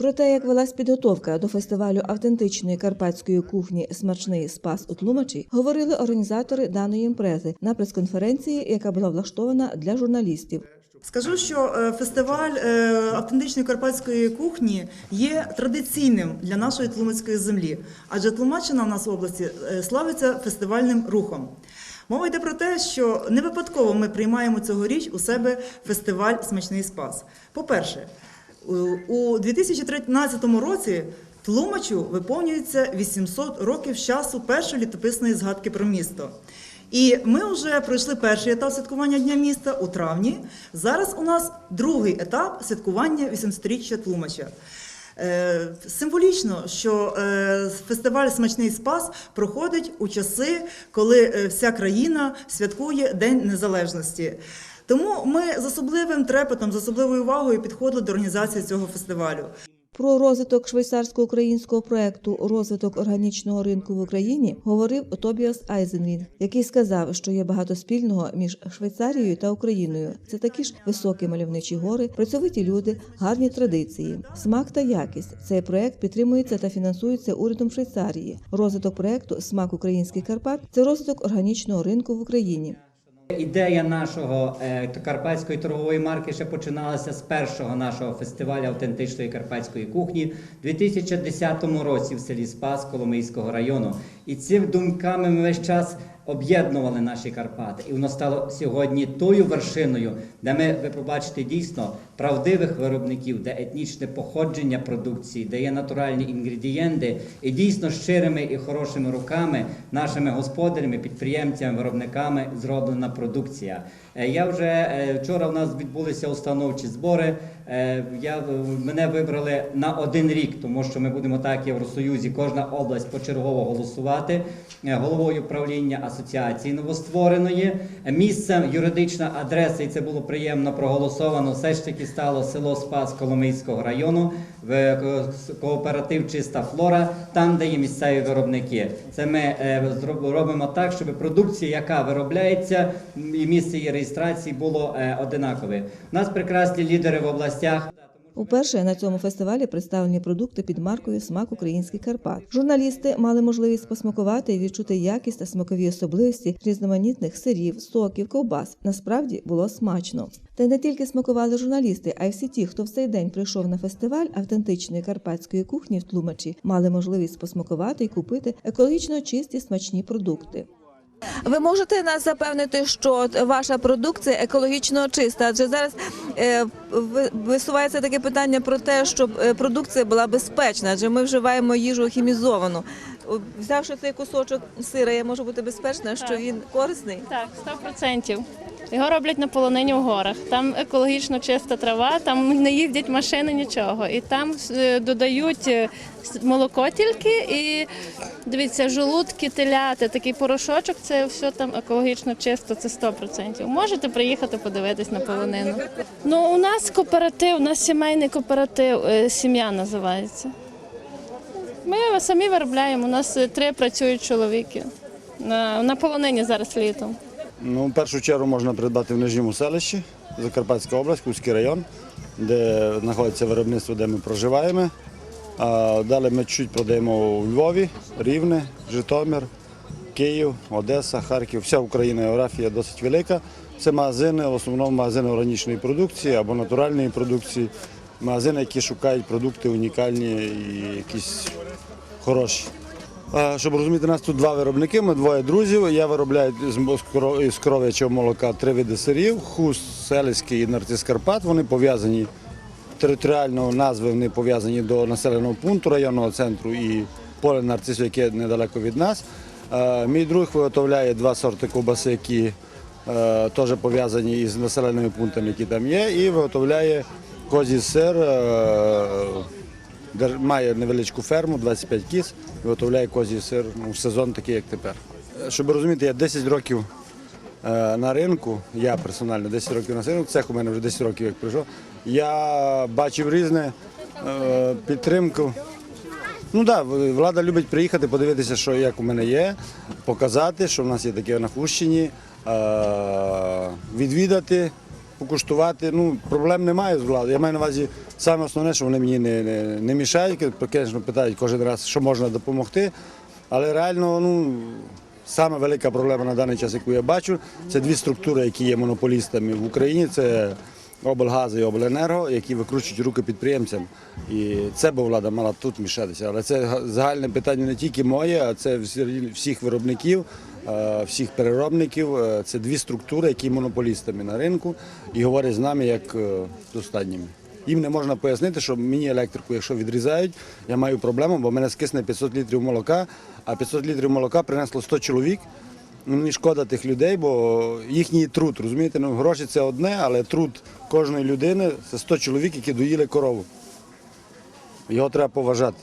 Про те, як велась підготовка до фестивалю автентичної карпатської кухні Смачний спас у Тлумачі, говорили організатори даної імпрези на прес-конференції, яка була влаштована для журналістів. Скажу, що е, фестиваль е, автентичної карпатської кухні є традиційним для нашої тлумацької землі, адже Тлумаччина в нас в області е, славиться фестивальним рухом. Мова йде про те, що не випадково ми приймаємо цьогоріч у себе фестиваль Смачний спас. По-перше, у- у 2013 році Тлумачу виповнюється 800 років часу першої літописної згадки про місто. І ми вже пройшли перший етап святкування Дня міста у травні. Зараз у нас другий етап святкування 800-річчя Тлумача. Е, Символічно, що е, фестиваль Смачний спас проходить у часи, коли е, вся країна святкує День Незалежності. Тому ми з особливим трепетом, з особливою увагою підходили до організації цього фестивалю. Про розвиток швейцарсько-українського проекту Розвиток органічного ринку в Україні говорив Тобіас Айзенрін, який сказав, що є багато спільного між Швейцарією та Україною. Це такі ж високі мальовничі гори, працьовиті люди, гарні традиції, смак та якість. Цей проект підтримується та фінансується урядом Швейцарії. Розвиток проекту Смак українських Карпат це розвиток органічного ринку в Україні. Ідея нашого е, карпатської торгової марки ще починалася з першого нашого фестивалю автентичної карпатської кухні у 2010 році в селі Спас Коломийського району. І цими думками ми весь час об'єднували наші Карпати. І воно стало сьогодні тою вершиною, де ми, ви побачите дійсно правдивих виробників, де етнічне походження продукції, де є натуральні інгредієнти, і дійсно щирими і хорошими руками, нашими господарями, підприємцями, виробниками зроблена продукція. Е, Я вже е, вчора у нас відбулися установчі збори. Е, Я мене вибрали на один рік, тому що ми будемо так, Євросоюзі, кожна область почергово голосувати е, головою правління асоціації новоствореної. Місцем юридична адреса, і це було приємно проголосовано. Все ж таки стало село Спас Коломийського району, в е, кооператив Чиста флора, там, де є місцеві виробники. Це ми робимо так, щоб продукція, яка виробляється, і місце її реєстрації було одинакове. У нас прекрасні лідери в областях. Уперше на цьому фестивалі представлені продукти під маркою Смак українських Карпат. Журналісти мали можливість посмакувати і відчути якість та смакові особливості різноманітних сирів, соків, ковбас. Насправді було смачно. Та й не тільки смакували журналісти, а й всі ті, хто в цей день прийшов на фестиваль автентичної карпатської кухні в Тлумачі, мали можливість посмакувати і купити екологічно чисті смачні продукти. Ви можете нас запевнити, що ваша продукція екологічно чиста? Адже зараз е, ви- висувається таке питання про те, щоб е, продукція була безпечна, адже ми вживаємо їжу хімізовану. Взявши цей кусочок сира, я можу бути безпечна, що Так. він корисний. Так, 100%. Його роблять на полонині в горах. Там екологічно чиста трава, там не їздять машини, нічого. І там е, додають е, молоко тільки і дивіться, жолудки, теляти, такий порошочок, це все там екологічно чисто, це 100%. Можете приїхати подивитись на полонину. Ну, у нас кооператив, у нас сімейний кооператив, е, сім'я називається. Ми самі виробляємо, у нас е, три працюють чоловіки. На, на полонині зараз літом. Ну, в першу чергу можна придбати в Нижньому селищі, Закарпатська область, Кузький район, де знаходиться виробництво, де ми проживаємо. А далі ми чуть продаємо у Львові, Рівне, Житомир, Київ, Одеса, Харків. Вся Україна географія досить велика. Це магазини, в основному магазини органічної продукції або натуральної продукції. Магазини, які шукають продукти унікальні і якісь хороші. Щоб розуміти, нас тут два виробники, ми двоє друзів. Я виробляю з коров'ячого молока три види сирів, хуст, селицький і нарцис Карпат. Вони пов'язані територіально назви вони пов'язані до населеного пункту районного центру і поле нарцису, яке недалеко від нас. Мій друг виготовляє два сорти ковбаси, які е, теж пов'язані із населеними пунктами, які там є, і виготовляє козій сир. е, має невеличку ферму, 25 кіз, виготовляє козій сир ну, в сезон такий, як тепер. Е, Щоб розуміти, я 10 років е, на ринку, я персонально 10 років на ринку, цех у мене вже 10 років як прийшов. Я бачив різне підтримку. Ну так, да, влада любить приїхати, подивитися, що як у мене є, показати, що в нас є таке на Хущині, відвідати покуштувати. Ну, проблем немає з владою. Я маю на увазі саме основне, що вони мені не, не, не мішають. Звісно, питають кожен раз, що можна допомогти. Але реально, ну, саме велика проблема на даний час, яку я бачу, це дві структури, які є монополістами в Україні. Це облгази і обленерго, які викручують руки підприємцям. І це би влада мала тут мішатися. Але це загальне питання не тільки моє, а це всіх виробників, всіх переробників. Е, Це дві структури, які монополістами на ринку і говорять з нами як е, з останніми. Їм не можна пояснити, що мені електрику, якщо відрізають, я маю проблему, бо в мене скисне 500 літрів молока, а 500 літрів молока принесло 100 чоловік. Ну, Мені шкода тих людей, бо їхній труд, розумієте, ну гроші це одне, але труд кожної людини це 100 чоловік, які доїли корову. Його треба поважати.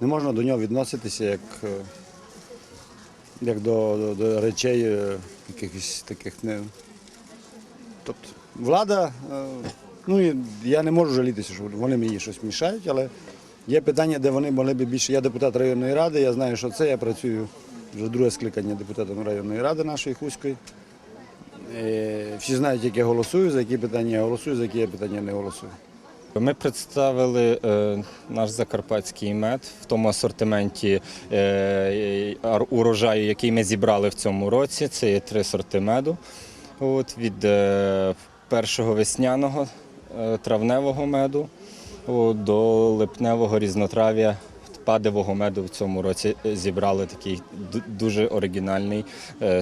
Не можна до нього відноситися як, е, як до, до, до речей е, якихось таких не. Тобто влада, е, ну я не можу жалітися, що вони мені щось мішають, але є питання, де вони могли б більше. Я депутат районної ради, я знаю, що це. Я працюю вже друге скликання депутатом районної ради нашої Хуської. Е, Всі знають, як я голосую, за які питання я голосую, за які я питання не голосую. Ми представили е, наш закарпатський мед в тому асортименті е, урожаю, який ми зібрали в цьому році. Це є три сорти меду. От, від е, першого весняного травневого меду до липневого різнотрав'я падевого меду в цьому році зібрали такий дуже оригінальний,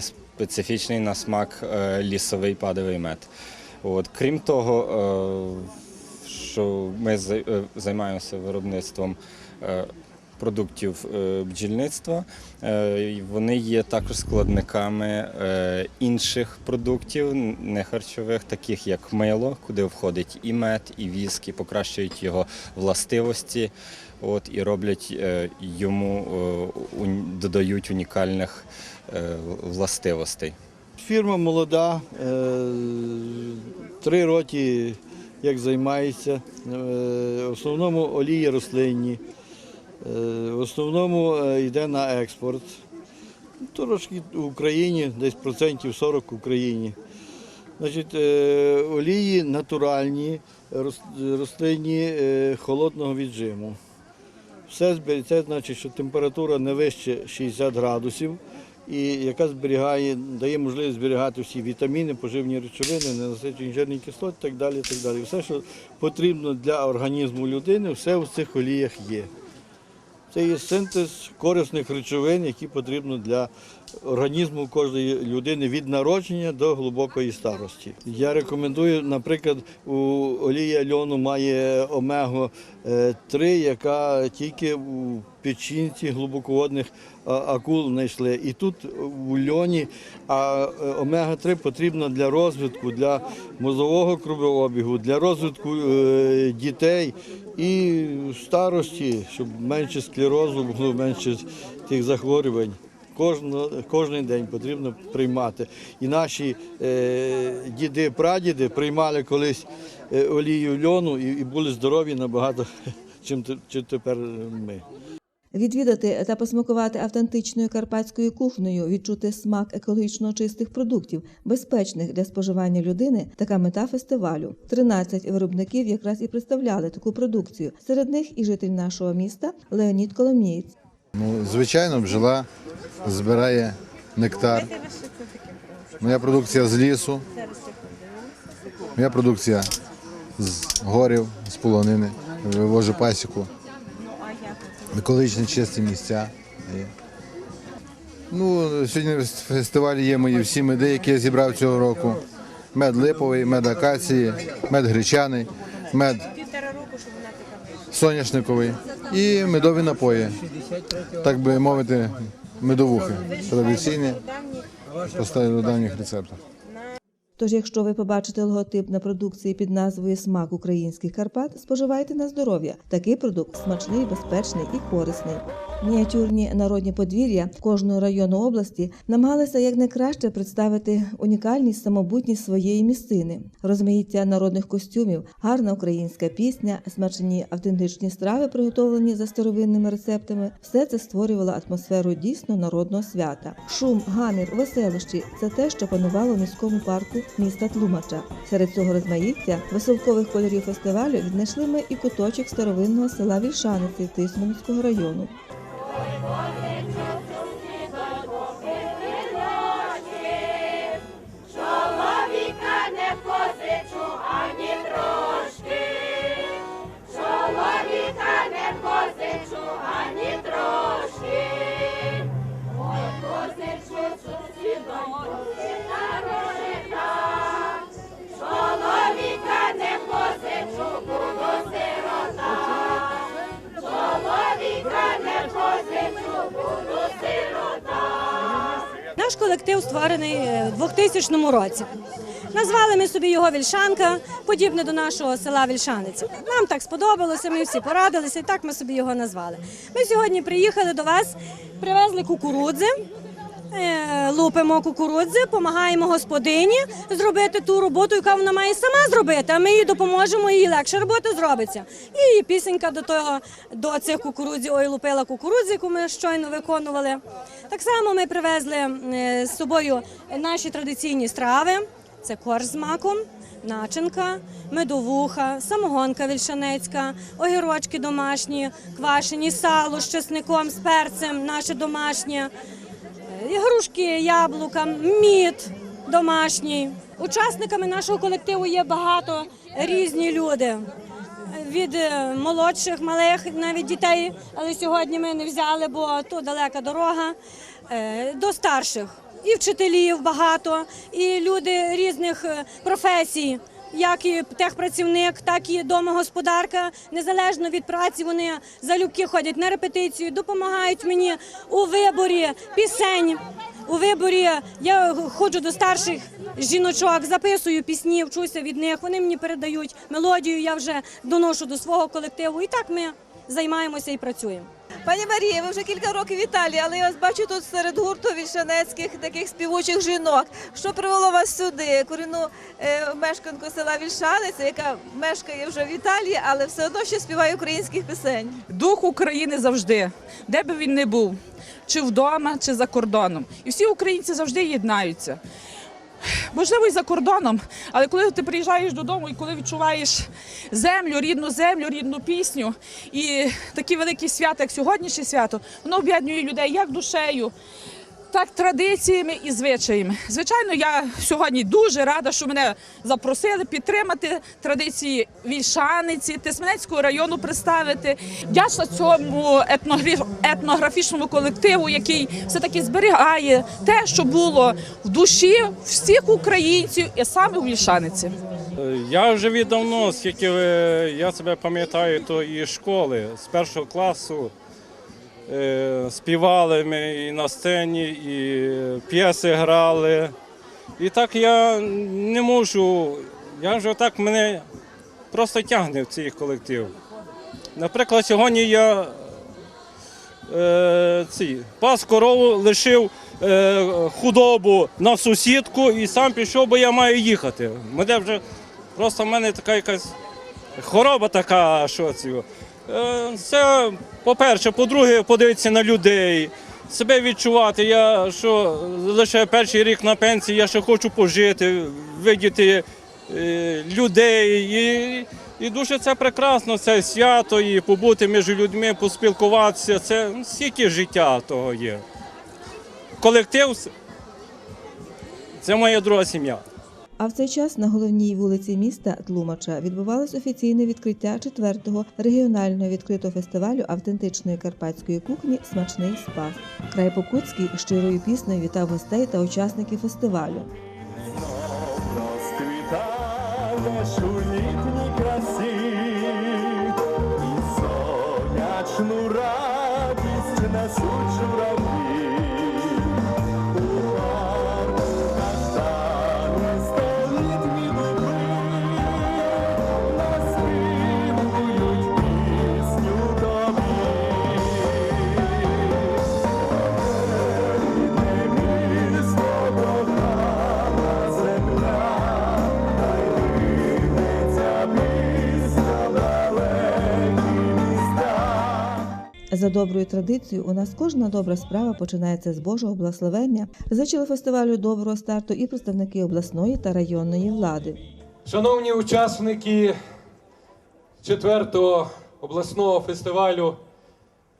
специфічний на смак лісовий падевий мед. От, крім того, що ми е, займаємося виробництвом е, продуктів е, бджільництва. Вони є також складниками інших продуктів, не харчових, таких як мило, куди входить і мед, і віск, і покращують його властивості. От, і роблять йому додають унікальних властивостей. Фірма молода, три роки як займається. Е, В основному олії рослинні, е, в основному е, йде на експорт. Трошки в Україні, десь процентів 40 в Україні. Значить, олії натуральні, рос- рослинні холодного віджиму. Все це значить, що температура не вище 60 градусів, і яка зберігає, дає можливість зберігати всі вітаміни, поживні речовини, ненасичені жирні кислоти, так далі. Так далі. Все, що потрібно для організму людини, все в цих оліях є. Це є синтез корисних речовин, які потрібно для організму кожної людини від народження до глибокої старості. Я рекомендую, наприклад, у олія льону має омегу 3, яка тільки у печінці глибоководних акул знайшли. І тут у льоні а е, омега 3 потрібна для розвитку, для мозового кровообігу, для розвитку е, дітей і старості, щоб менше склерозу було, менше тих захворювань. Кожен день потрібно приймати. І наші е, діди, прадіди приймали колись е, олію льону і, і були здорові набагато, чим, чим тепер ми. Відвідати та посмакувати автентичною карпатською кухнею, відчути смак екологічно чистих продуктів, безпечних для споживання людини така мета фестивалю. 13 виробників якраз і представляли таку продукцію. Серед них і житель нашого міста Леонід Коломієць. Ну, звичайно, бджола збирає нектар. Моя продукція з лісу. Моя продукція з горів, з полонини. Вивожу пасіку. Екологічні чисті місця. Ну, сьогодні на фестивалі є мої всі меди, які я зібрав цього року. Мед липовий, мед акації, мед гречаний, мед соняшниковий і медові напої. Так би мовити, медовухи традиційні, поставили у давніх рецептах. Тож, якщо ви побачите логотип на продукції під назвою Смак українських Карпат, споживайте на здоров'я. Такий продукт смачний, безпечний і корисний. Мініатюрні народні подвір'я кожного району області намагалися якнайкраще представити унікальність самобутність своєї місцини, розмаїття народних костюмів, гарна українська пісня, смачні автентичні страви, приготовлені за старовинними рецептами. Все це створювало атмосферу дійсно народного свята. Шум, гамір, веселощі це те, що панувало в міському парку міста Тлумача. Серед цього розмаїття веселкових кольорів фестивалю віднайшли ми і куточок старовинного села Вільшаниці Тисменського району. Наш колектив створений е, в 2000 році. Назвали ми собі його Вільшанка, подібне до нашого села Вільшаниця. Нам так сподобалося, ми всі порадилися, і так ми собі його назвали. Ми сьогодні приїхали до вас, привезли кукурудзи, лупимо кукурудзи, допомагаємо господині зробити ту роботу, яка вона має сама зробити, а ми їй допоможемо, їй легше робота зробиться. І її пісенька до того, до цих кукурудзів, ой, лупила кукурудзи, яку ми щойно виконували. Так само ми привезли е, з собою наші традиційні страви. Це корж з маком, начинка, медовуха, самогонка вільшанецька, огірочки домашні, квашені, сало з чесником, з перцем, наше домашнє, е, грушки, яблука, мід домашній. Учасниками нашого колективу є багато різні люди. Від е, молодших, малих, навіть дітей, але сьогодні ми не взяли, бо то далека дорога, е, до старших. І вчителів багато, і люди різних е, професій, як і техпрацівник, так і домогосподарка. Незалежно від праці, вони залюбки ходять на репетицію, допомагають мені у виборі пісень. У виборі я ходжу до старших жіночок, записую пісні, вчуся від них. Вони мені передають мелодію. Я вже доношу до свого колективу. І так ми займаємося і працюємо. Пані Марія, ви вже кілька років в Італії, але я вас бачу тут серед гурту вільшанецьких таких співучих жінок. Що привело вас сюди? Корінну е, мешканку села Вільшаниця, яка мешкає вже в Італії, але все одно ще співає українських пісень. дух України завжди, де би він не був, чи вдома, чи за кордоном. І всі українці завжди єднаються. Можливо, і за кордоном, але коли ти приїжджаєш додому і коли відчуваєш землю, рідну землю, рідну пісню і такі великі свята, як сьогоднішнє свято, воно об'єднує людей як душею, так традиціями і звичаями. Звичайно, я сьогодні дуже рада, що мене запросили підтримати традиції Вільшаниці, Тисменецького району представити. Вдячна цьому етнографічному колективу, який все таки зберігає те, що було в душі всіх українців, і саме у Вільшаниці. Я вже віддавно, скільки я себе пам'ятаю, то і школи з першого класу співали ми і на сцені, і п'єси грали. І так я не можу, я вже так мене просто тягне в цей колектив. Наприклад, сьогодні я е, ці, пас корову лишив е, худобу на сусідку і сам пішов, бо я маю їхати. Мене вже просто в мене така якась хвороба така, що цього. Е, Це, по-перше, по-друге, подивитися на людей, себе відчувати. Я що лише перший рік на пенсії, я ще хочу пожити, видіти е, людей. І, і дуже це прекрасно, це свято, і побути між людьми, поспілкуватися. Це стільки життя того є. Колектив це моя друга сім'я. А в цей час на головній вулиці міста Тлумача відбувалось офіційне відкриття четвертого регіонального відкритого фестивалю автентичної карпатської кухні Смачний спас. Край Покутський щирою піснею вітав гостей та учасників фестивалю. Радість несуть журавлі. За доброю традицією, у нас кожна добра справа починається з Божого благословення. Зачали фестивалю доброго старту і представники обласної та районної влади. Шановні учасники четвертого обласного фестивалю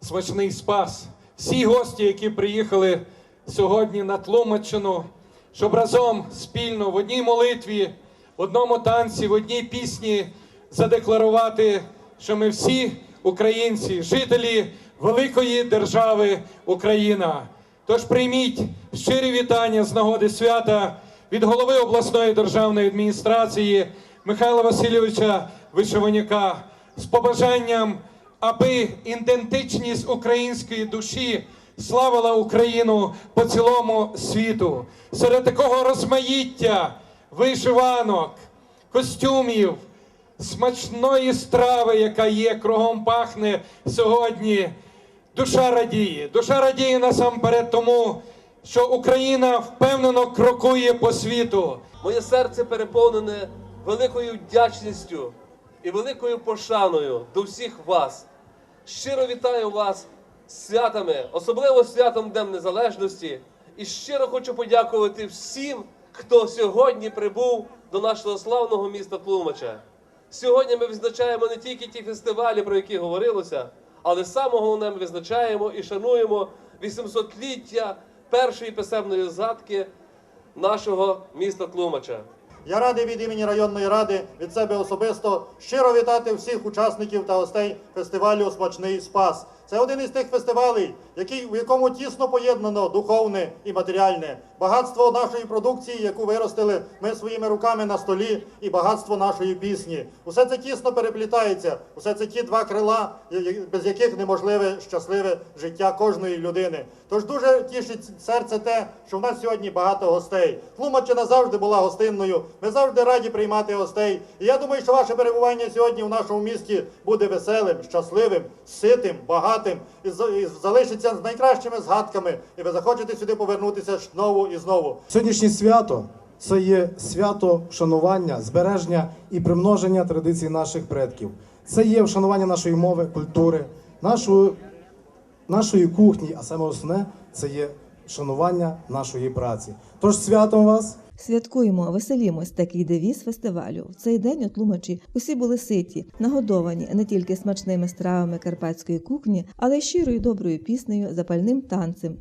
Смачний Спас, всі гості, які приїхали сьогодні на Тлумаччину, щоб разом спільно в одній молитві, в одному танці, в одній пісні задекларувати, що ми всі українці, жителі великої держави Україна. Тож прийміть щирі вітання з нагоди свята від голови обласної державної адміністрації Михайла Васильовича Вишиваняка з побажанням, аби ідентичність української душі славила Україну по цілому світу. Серед такого розмаїття вишиванок, костюмів, смачної страви, яка є, кругом пахне сьогодні. Душа радіє. Душа радіє насамперед тому, що Україна впевнено крокує по світу. Моє серце переповнене великою вдячністю і великою пошаною до всіх вас. Щиро вітаю вас святами, особливо святом Днем Незалежності. І щиро хочу подякувати всім, хто сьогодні прибув до нашого славного міста Тлумача. Сьогодні ми відзначаємо не тільки ті фестивалі, про які говорилося, але саме головне ми визначаємо і шануємо 800-ліття першої писемної згадки нашого міста Тлумача. Я радий від імені районної ради від себе особисто щиро вітати всіх учасників та гостей фестивалю Смачний Спас. Це один із тих фестивалей, який, в якому тісно поєднано духовне і матеріальне, багатство нашої продукції, яку виростили ми своїми руками на столі, і багатство нашої пісні. Усе це тісно переплітається. Усе це ті два крила, без яких неможливе щасливе життя кожної людини. Тож дуже тішить серце те, що в нас сьогодні багато гостей. Тлумаччина завжди була гостинною. Ми завжди раді приймати гостей. І я думаю, що ваше перебування сьогодні в нашому місті буде веселим, щасливим, ситим, багатим за- і залишиться з найкращими згадками. І ви захочете сюди повернутися знову і знову. Сьогоднішнє свято це є свято вшанування, збереження і примноження традицій наших предків. Це є вшанування нашої мови, культури, нашої, нашої кухні, а саме основне це є шанування нашої праці. Тож святом вас! Святкуємо, веселімось такий девіз фестивалю. В цей день у Тлумачі усі були ситі, нагодовані не тільки смачними стравами карпатської кухні, але й щирою доброю піснею, запальним танцем,